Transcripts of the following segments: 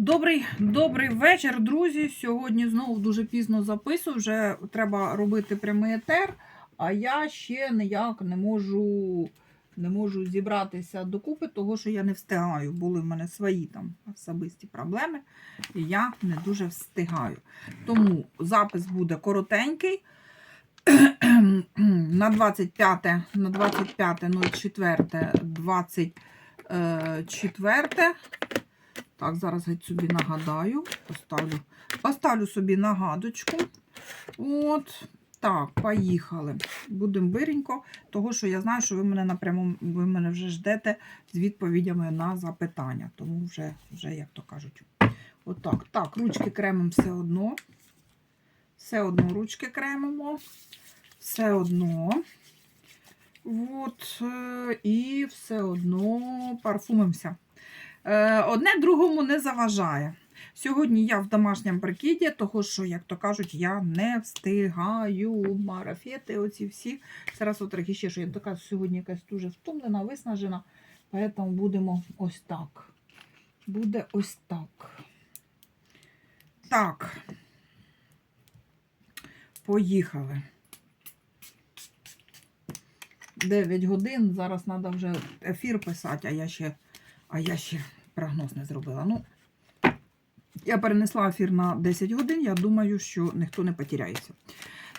Добрий, добрий вечір, друзі. Сьогодні знову дуже пізно записую. Вже треба робити прямий етер, а я ще ніяк не можу, не можу зібратися докупи, того що я не встигаю. Були в мене свої там особисті проблеми, і я не дуже встигаю. Тому запис буде коротенький. На 25, на 25.04, 24. Так, зараз геть собі нагадаю. Поставлю, поставлю собі нагадочку. От. Так, поїхали. Будемо биренько, того що я знаю, що ви мене напряму, ви мене вже ждете з відповідями на запитання. Тому вже, вже як то кажуть. Отак. Так, ручки кремом все одно. Все одно ручки кремимо. Все одно. От, е, і все одно парфумимося. Е, Одне другому не заважає. Сьогодні я в домашньому прикиді, того що, як то кажуть, я не встигаю марафети, оці всі. Зараз от трохи ще, що я така сьогодні якась дуже втомлена, виснажена. Тому будемо ось так. Буде ось так. Так. Поїхали. 9 годин. Зараз треба вже ефір писати, а я ще, а я ще прогноз не зробила. Ну, я перенесла ефір на 10 годин. Я думаю, що ніхто не потеряється.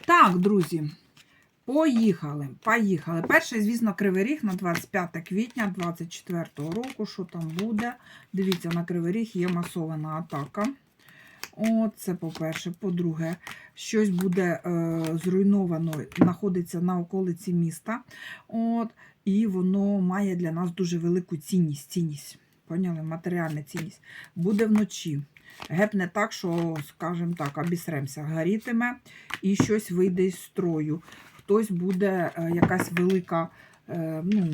Так, друзі, поїхали. Поїхали. Перший, звісно, Кривий Ріг на 25 квітня 2024 року. Що там буде? Дивіться, на Кривий Ріг є масована атака. От, це по-перше. По-друге, щось буде е, зруйновано, знаходиться на околиці міста. От, і воно має для нас дуже велику цінність. цінність. Поняли? Матеріальна цінність. Буде вночі. Гепне так, що, скажімо так, обісремся, горітиме і щось вийде із строю. Хтось буде, е, якась велика е, ну,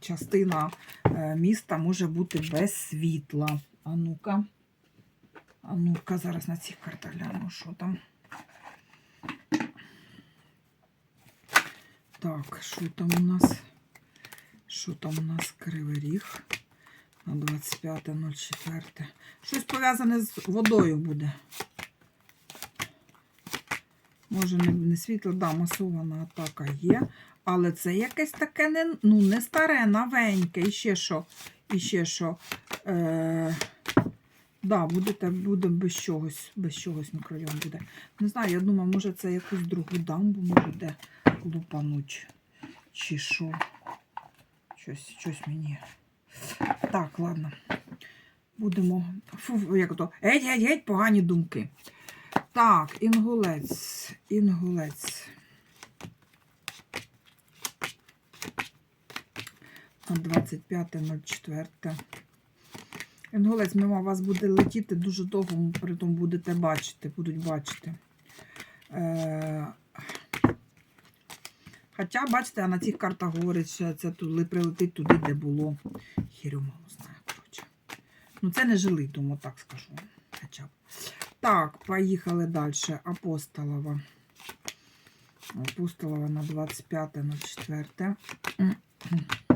частина е, міста може бути без світла. А ну-ка. А ну-ка, зараз на цих картах гляну, що там. Так, що там у нас? Що там у нас Кривий Ріг на 25.04. Щось пов'язане з водою буде. Може, не, світло, да, масована атака є. Але це якесь таке не, ну, не старе, новеньке. І ще що. І ще що. Е, да, буде, буде без чогось, без чогось мікрорайон буде. Не знаю, я думаю, може це якусь другу дамбу може лупануть. Чи що. Щось, щось мені. Так, ладно. Будемо. Фу, як то. Геть, геть, геть, погані думки. Так, інгулець. Інгулець. На 25.04. Інгулець, мимо вас буде летіти дуже довго, при тому будете бачити, будуть бачити. Е... Хоча, бачите, на цих картах говорить, що це прилетить туди, де було. Хірю мало знаю, коротше. Ну, це не жилий, тому так скажу. Хоча б. Так, поїхали далі. Апостолова. Апостолова на 25.04. У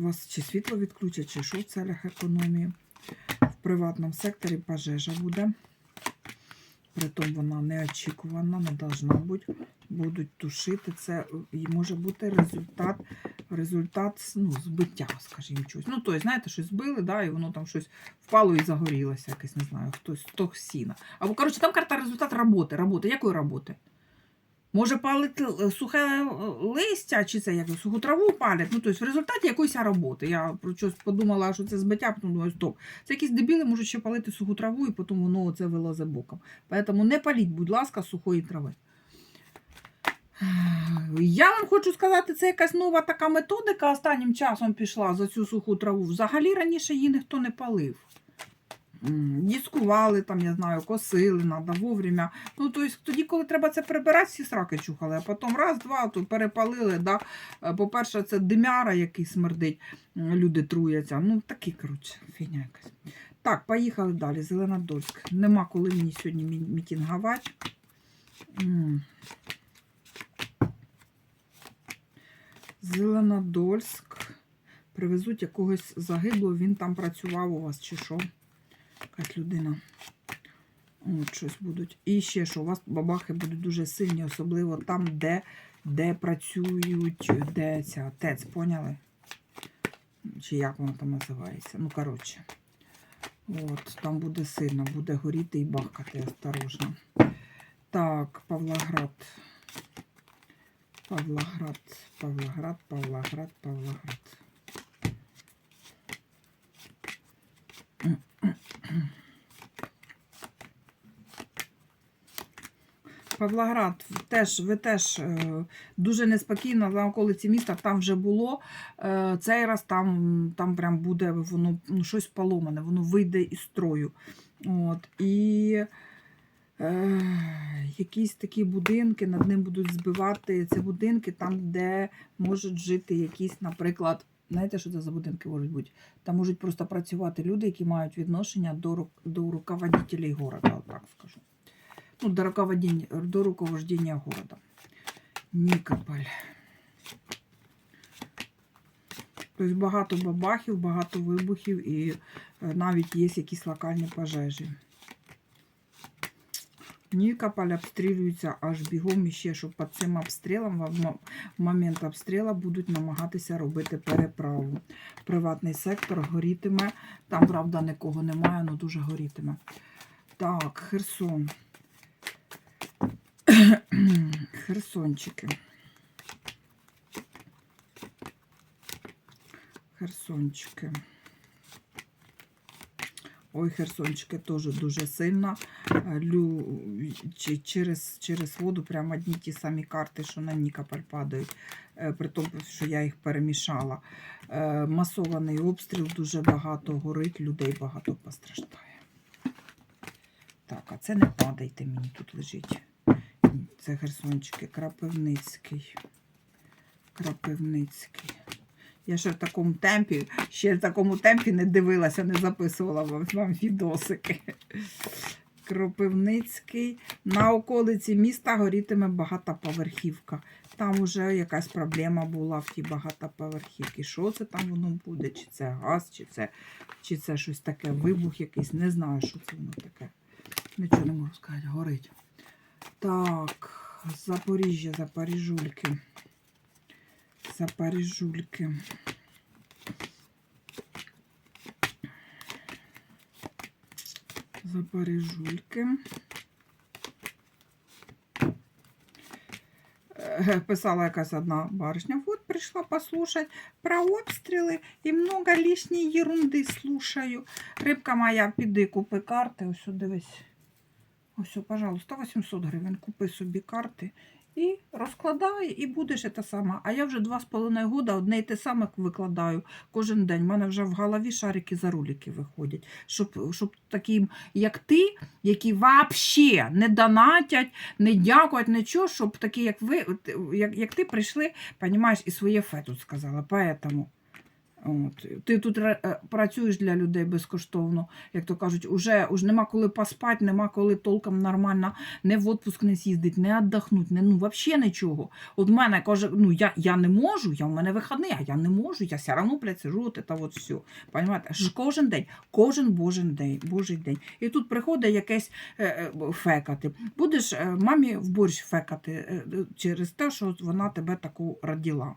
вас чи світло відключать, чи що в целях економії. В приватному секторі пожежа буде. Притом вона неочікувана, не должна бути. Будуть тушити. Це і може бути результат результат ну, збиття, скажімо, чогось. Ну, тобто, знаєте, щось збили, да, і воно там щось впало і загорілося, якесь, не знаю, хтось сток сіна. Або, коротше, там карта результат роботи. роботи. Якої роботи? Може палити е, сухе листя, чи це як суху траву палять. Ну, тобто в результаті якоїсь роботи. Я про щось подумала, що це збиття, потім думаю, стоп. Це якісь дебіли можуть ще палити суху траву, і потім воно це вилазе боком. Тому не паліть, будь ласка, сухої трави. Я вам хочу сказати, це якась нова така методика останнім часом пішла за цю суху траву. Взагалі раніше її ніхто не палив. Діскували, там, я знаю, косили, треба вовремя. Ну, тобто, тоді, коли треба це прибирати, всі сраки чухали, а потім раз, два, то перепалили. Да? По-перше, це димяра, який смердить, люди труяться. Ну, такі, коротше, фігня якась. Так, поїхали далі. Зеленодольськ. Нема коли мені сьогодні мітінгувати. Зеленодольськ. Привезуть якогось загиблого, він там працював у вас чи що. Якась людина. От щось будуть. І ще що, у вас бабахи будуть дуже сильні, особливо там, де, де працюють, де ця ТЕЦ, поняли? Чи як воно там називається? Ну, коротше. От, там буде сильно, буде горіти і бахкати осторожно. Так, Павлоград. Павлоград, Павлоград, Павлоград, Павлоград. Павлоград теж, ви теж е, дуже неспокійно на околиці міста, там вже було. Е, цей раз там, там прям буде воно ну, щось поломане, воно вийде із строю. От, і е, якісь такі будинки над ним будуть збивати. Це будинки там, де можуть жити якісь, наприклад, знаєте, що це за будинки можуть бути? Там можуть просто працювати люди, які мають відношення до, до руководителей города, так скажу. Ну, до руководения, до руковождения города. Нікополь. Тобто багато бабахів, багато вибухів і е, навіть є якісь локальні пожежі. Нікополь обстрілюється аж бігом і ще, щоб під цим обстрілом в момент обстрілу будуть намагатися робити переправу. Приватний сектор горітиме. Там, правда, нікого немає, але дуже горітиме. Так, Херсон. Херсончики. Херсончики. Ой, Херсончики теж дуже сильно. Е, Лю... Через, через воду прямо одні ті самі карти, що на Нікополь падають, Е, при тому, що я їх перемішала. Е, Масований обстріл, дуже багато горить, людей багато постраждає. Так, а це не падайте мені тут лежить. Це Херсончики, Крапивницький. Крапивницький. Я ще в такому темпі, ще в такому темпі не дивилася, не записувала вам, вам відосики. Кропивницький. На околиці міста горітиме багатоповерхівка. Там уже якась проблема була в тій багатоповерхівці. Що це там воно буде? Чи це газ, чи це, чи це щось таке, вибух якийсь. Не знаю, що це воно таке. Нічого не можу сказати, горить. Так, Запоріжжя, Запоріжульки. Запоріжульки. Запоріжульки. Е, Писала якась одна барышня. Вот пришла послушать про обстріли і много лишньої ерунди слушаю. Рибка моя, піди купи карти. Ось дивись. Ось, пожалуйста, 800 гривень. Купи собі карти і розкладай, і будеш те саме. А я вже два з половиною года одне й те саме викладаю кожен день. У мене вже в голові шарики за ролики виходять. Щоб, щоб таким, як ти, які взагалі не донатять, не дякують, нічого, щоб такі, як ви, як, як ти прийшли, понімаєш, і своє фе тут сказала. Поэтому. От. Ти тут ре- е, працюєш для людей безкоштовно, як то кажуть, уже, уже нема коли поспати, нема коли толком нормально не в отпуск не з'їздити, не віддохнути, не, ну взагалі нічого. От мене каже, ну я, я не можу, я в мене вихідний, а я не можу, я все одно, сижу, це от все. Понимаєте? Кожен день, кожен божий день, божий день. І тут приходить якесь е, е, фекати. Будеш е, мамі в борщ фекати е, е, через те, що вона тебе таку родила.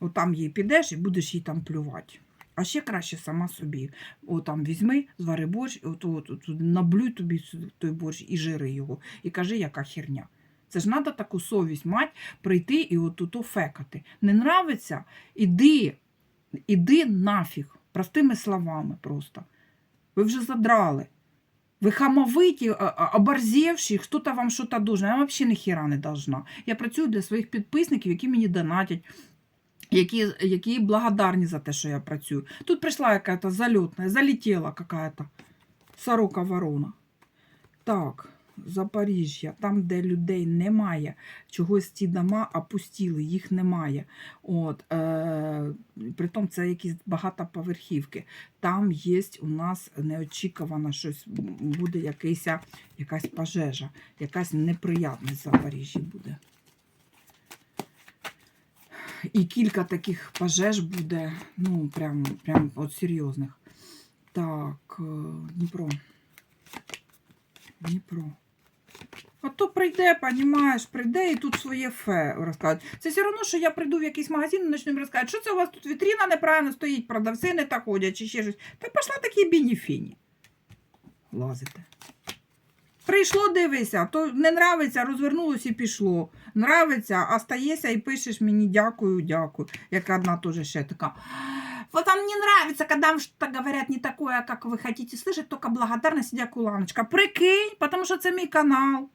От там їй підеш і будеш їй там плювати. А ще краще сама собі. О, там візьми, звари борщ, от, от, от, наблюй тобі той борщ і жири його. І кажи, яка херня. Це ж треба таку совість мати, прийти і от тут фекати. Не нравиться? Іди, іди нафіг. Простими словами просто. Ви вже задрали. Ви хамовиті, а- а- хто-то вам щось должен. Я взагалі ніхіра не должна. Я працюю для своїх підписників, які мені донатять, які, які благодарні за те, що я працюю. Тут прийшла якась зальотна, залетіла какая-то сорока ворона. Так, Запоріжжя, там, де людей немає, чогось ці дома опустіли, їх немає. От, е, притом це якісь багатоповерхівки. Там є у нас неочікувано щось, буде якийсь, якась пожежа, якась неприятність в Запоріжжі буде. І кілька таких пожеж буде, ну, прям, прям от серйозних. Так, е, Дніпро. Дніпро. А то прийде, понімаєш, прийде і тут своє фе розказують. Це все одно, що я прийду в якийсь магазин і почну розказувати, що це у вас тут вітрина неправильно стоїть, продавці не так ходять, чи ще щось. Та пішла такі бініфіні. Лазите. Прийшло, дивися, то не нравиться, розвернулося і пішло. Нравиться, а стаєшся і пишеш мені дякую, дякую. Як одна теж ще така. Вот вам не нравится, когда вам что-то говорят не такое, как вы хотите слышать, только благодарность, дякую, Ланочка. Прикинь, потому що це мій канал.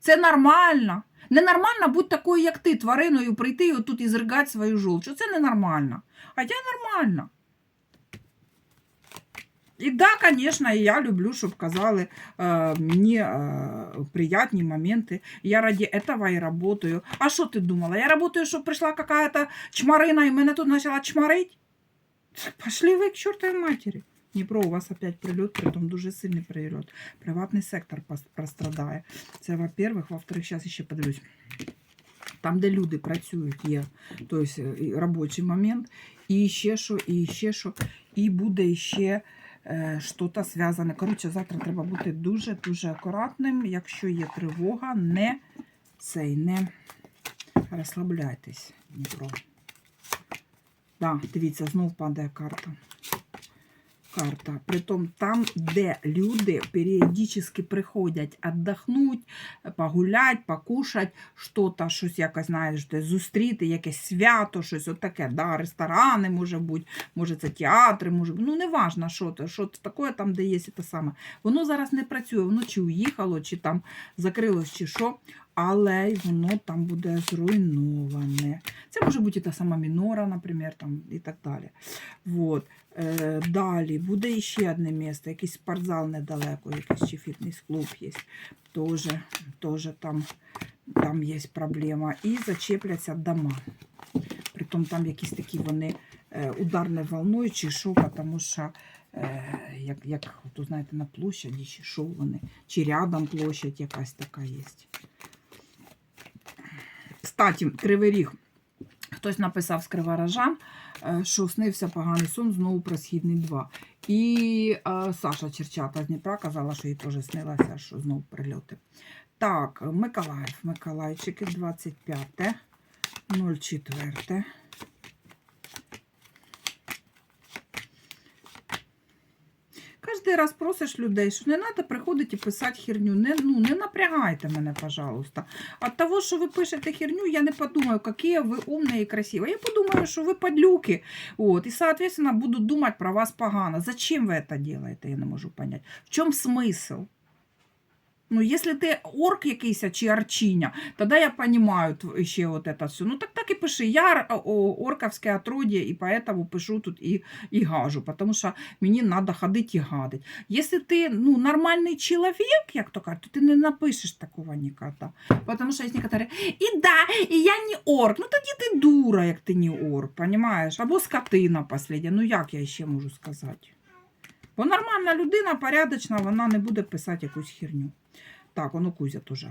Це нормально. Ненормально бути такою, як ти, твариною, прийти і отут і зригати свою жолчу. Це ненормально. А я нормально. І да, звісно, я люблю, щоб казали е, мені е, приятні моменти. Я ради этого і работаю. А що ти думала? Я работаю, щоб прийшла какая-то чмарина і мене тут почала чмарить? Пошли ви к чортовій матері. Дніпро, у вас опять прильот, притом дуже сильний прильот. Приватний сектор пос- пострадає. Це, во-первых, во-вторых, зараз ще подивлюсь. Там, де люди працюють, є тобто, і робочий момент, і ще що, і ще що, і буде ще Е, щось зв'язане. Коротше, завтра треба бути дуже-дуже акуратним. Якщо є тривога, не цей, не розслабляйтесь, Дніпро. Да, дивіться, знов падає карта. Карта. Притом там, де люди періодично приходять віддохнути, погулять, покушать, що-то, щось якось, знаєш, де зустріти, якесь свято, щось отаке, да, ресторани може бути, може це театри, може ну не важно, що це, що це таке там, де є те саме. Воно зараз не працює, воно чи уїхало, чи там закрилось, чи що, але воно там буде зруйноване. Це може бути та сама мінора, наприклад, там, і так далі. Вот. Е, далі буде ще одне місце, якийсь спортзал недалеко, якийсь чи фітнес-клуб є. Тоже, тоже там, там є проблема. І зачепляться дома. Притом там якісь такі вони е, ударною волною чи що, тому що е, як, як то, знаєте, на площаді, чи що вони, чи рядом площадь якась така є. Кстати, Кривий Ріг. Хтось написав з Криворожан, е, що снився поганий сон знову про східний 2. І е, Саша Черчата з Дніпра казала, що їй теж снилося, що знову прильоти. Так, Миколаїв, Миколаївчики, 25, 04. Раз просиш людей, що не треба приходити і писати херню. Не, ну, не напрягайте мене, пожалуйста. От того, що ви пишете херню, я не подумаю, які ви умні і красиві. Я подумаю, що ви падлюки. От, і, соответственно, буду думати про вас погано. Зачем ви це робите, я не можу зрозуміти. В чому смисл? Ну, якщо ти орк якийсь чи арчиня, тоді я розумію ще от це все. Ну так так і пиши. Я орковське отродье, і поэтому пишу тут і, і гажу, тому що мені треба ходити і гадити. Якщо ти ну, нормальний чоловік, як то кажуть, то ти не напишеш такого ніколи. Тому що є некоторі, і да, і я не орк. Ну тоді ти дура, як ти не орк, понімаєш? Або скотина последня. Ну як я ще можу сказати? Бо нормальна людина, порядочна, вона не буде писати якусь херню. Так, воно Кузя теж.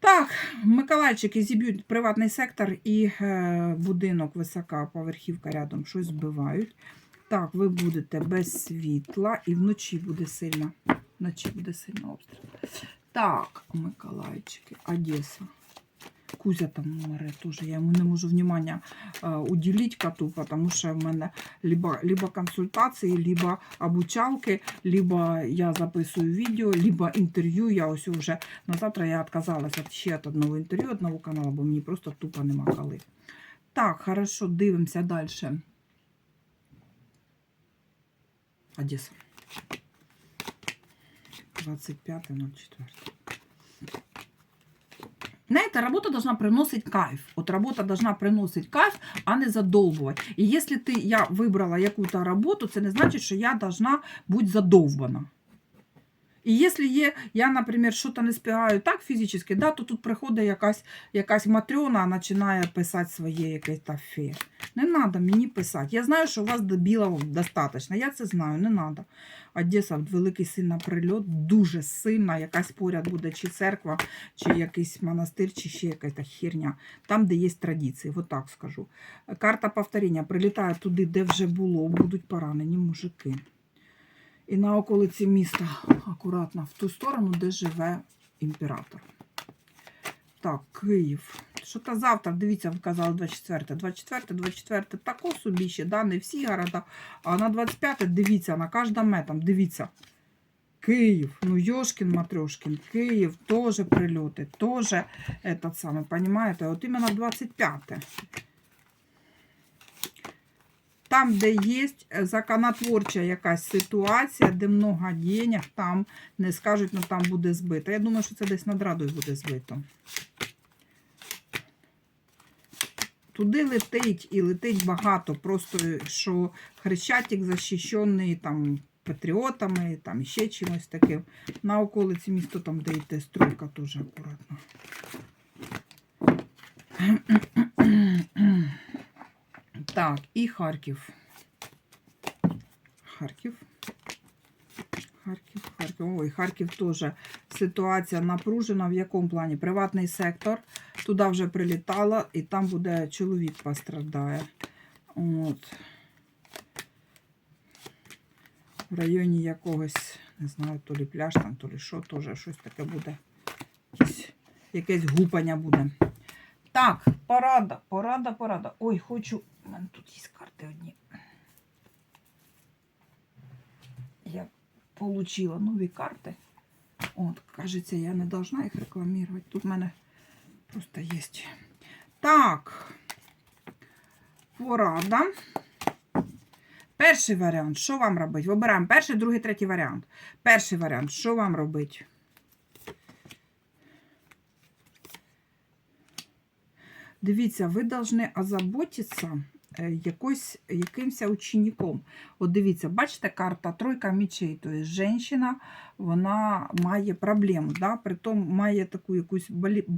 Так, Миколайчики зіб'ють приватний сектор і е, будинок, висока поверхівка рядом щось збивають. Так, ви будете без світла і вночі буде сильно. Вночі буде сильно обстріл. Так, Миколайчики, Одеса. Кузя там море теж. Я йому не можу внимання уділити коту, тому що в мене либо, либо консультації, либо обучалки, либо я записую відео, либо інтерв'ю. Я ось вже на завтра я відказалася від ще від одного інтерв'ю, одного каналу, бо мені просто тупо нема коли. Так, хорошо, дивимося далі. Одеса. 25.04. Знаете, работа должна приносить кайф. Вот работа должна приносить кайф, а не задолбывать. І если ты, я выбрала какую-то работу, це не значит, что я должна бути задовбана. І якщо є, я, наприклад, щось не спігаю так фізично, да, то тут приходить якась, якась матрьона, починає писати своє якесь тафе. Не треба мені писати. Я знаю, що у вас дебілів достатньо. Я це знаю, не треба. Одеса великий сильний прильот, дуже сильна, якась поряд буде чи церква, чи якийсь монастир, чи ще якась херня. Там, де є традиції, от так скажу. Карта повторення прилітає туди, де вже було, будуть поранені мужики. І на околиці міста, акуратно, в ту сторону, де живе імператор. Так, Київ. Що то завтра, дивіться, ви казали 24, 24, 24, тако собі ще, да, не всі города, а на 25, дивіться, на кожному метам, дивіться. Київ, ну Йошкін Матрьошкін, Київ, теж прильоти, теж этот саме, понимаєте, от іменно 25. Там, де є законотворча якась ситуація, де много денег, там не скажуть, ну там буде збито. Я думаю, що це десь над радою буде збито. Туди летить і летить багато. Просто що Хрещатик захищений там патріотами, там ще чимось таким. На околиці міста, там, де йде стройка, теж акуратно. Так, і Харків. Харків. Харків, Харків. Ой, Харків теж ситуація напружена. В якому плані? Приватний сектор. Туди вже прилітало, і там буде чоловік пострадає. От. В районі якогось, не знаю, то лі пляж там, то лі що, теж щось таке буде. Якесь, якесь гупання буде. Так, порада, порада, порада. Ой, хочу. У мене тут є карти одні. Я получила нові карти. От, кажеться, я не должна їх рекламувати. Тут в мене просто є. Так. Порада. Перший варіант, що вам робити? Вибираємо перший, другий, третій варіант. Перший варіант, що вам робити? Дивіться, ви повинні озаботитися якось, якимось учеником. От дивіться, бачите, карта тройка мечей, тобто жінка, вона має проблему, да? притом має таку якусь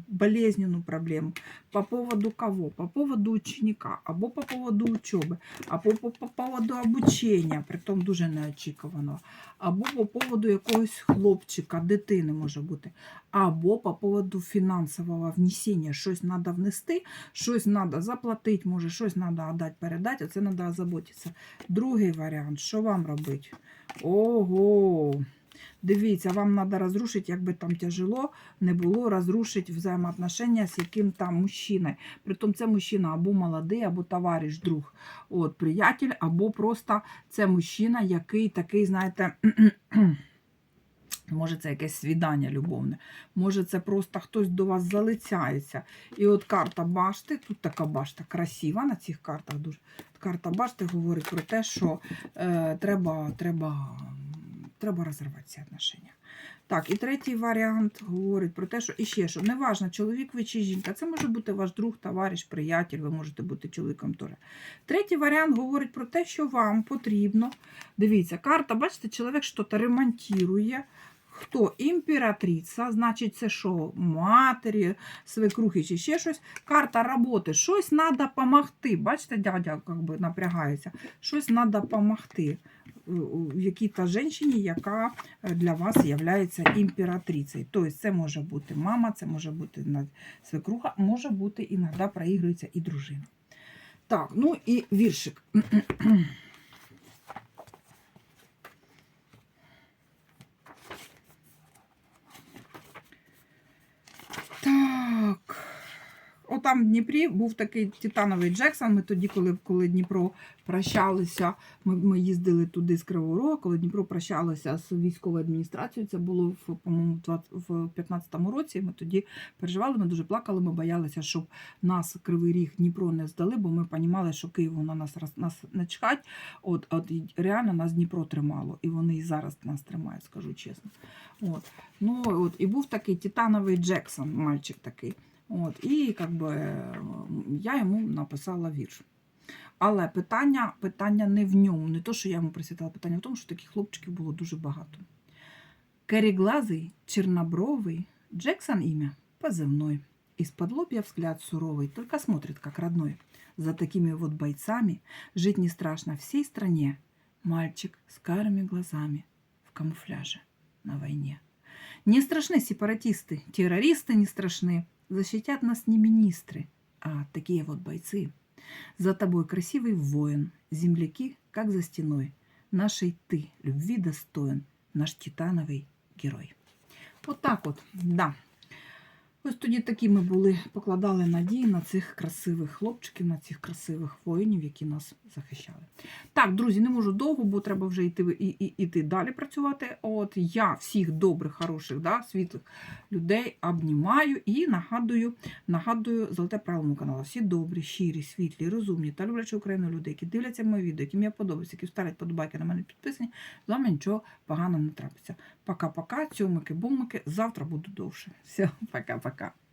болезненну проблему. По поводу кого? По поводу ученика, або по поводу учоби, або по, по поводу обучення, притом дуже неочікуваного, або по поводу якогось хлопчика, дитини може бути, або по поводу фінансового внесення. Щось треба внести, щось треба заплатити, може, щось треба віддати, передати, оце треба озаботитися. Другий варіант, що вам робити? Ого! Дивіться, вам треба розрушити, як би там тяжело не було, розрушити взаємоотношення з яким там мужчиною. Притом це мужчина або молодий, або товариш, друг, от, приятель, або просто це мужчина, який такий, знаєте, може це якесь свідання любовне, може це просто хтось до вас залицяється. І от карта башти, тут така башта красива на цих картах дуже. Карта башти говорить про те, що е, треба, треба, треба розірвати ці отношення. Так, і третій варіант говорить про те, що і ще що, неважно, чоловік ви чи жінка, це може бути ваш друг, товариш, приятель, ви можете бути чоловіком теж. Третій варіант говорить про те, що вам потрібно. Дивіться, карта, бачите, чоловік щось ремонтує. Хто імператриця, значить, це що, матері, свекрухи чи ще щось. Карта роботи, щось треба допомогти. Бачите, дядя як би напрягається. Щось треба допомогти якій-то жінці, яка е, для вас є імператрицею. Тобто це може бути мама, це може бути свекруха, може бути іноді проігрується і дружина. Так, ну і віршик. Так. Отам в Дніпрі був такий титановий Джексон. Ми тоді, коли, коли Дніпро прощалися, ми, ми їздили туди з Кривого Рога, коли Дніпро прощалося з військовою адміністрацією. Це було в, по-моєму, в 15-му році. Ми тоді переживали, ми дуже плакали, ми боялися, щоб нас Кривий Ріг Дніпро не здали, бо ми розуміли, що Києву на нас, нас не чекать. От, от реально нас Дніпро тримало, і вони і зараз нас тримають, скажу чесно. От. Ну, от, і був такий титановий Джексон, мальчик такий. От, і как би, е, я йому написала вірш. Але питання, питання не в ньому, не то, що я йому присвятила, питання в тому, що таких хлопчиків було дуже багато. Кореглазый, чернобровый, Джексон имя, позывной. Из-под лобья взгляд суровый, только смотрит как родной. За такими вот бойцами жить не страшно всей стране. Мальчик с карими глазами в камуфляже на войне. Не страшны сепаратисты, террористы не страшны. Защитят нас не министры, а такие вот бойцы. За тобой красивый воин, земляки, как за стеной. Нашей ты любви достоин, наш титановий герой. Отак от, да. Ось тоді такі ми були, покладали надії на цих красивих хлопчиків, на цих красивих воїнів, які нас захищали. Так, друзі, не можу довго, бо треба вже йти, і, і, іти далі працювати. От я всіх добрих, хороших, да, світлих людей обнімаю і нагадую, нагадую золоте правило каналу. Всі добрі, щирі, світлі, розумні та люблячі Україну люди, які дивляться мої відео, яким я подобаюся, які ставлять подобайки на мене підписані, з вами нічого поганого не трапиться. Пока-пока, цьомики, бумики. Завтра буду довше. Все, пока-пока пока.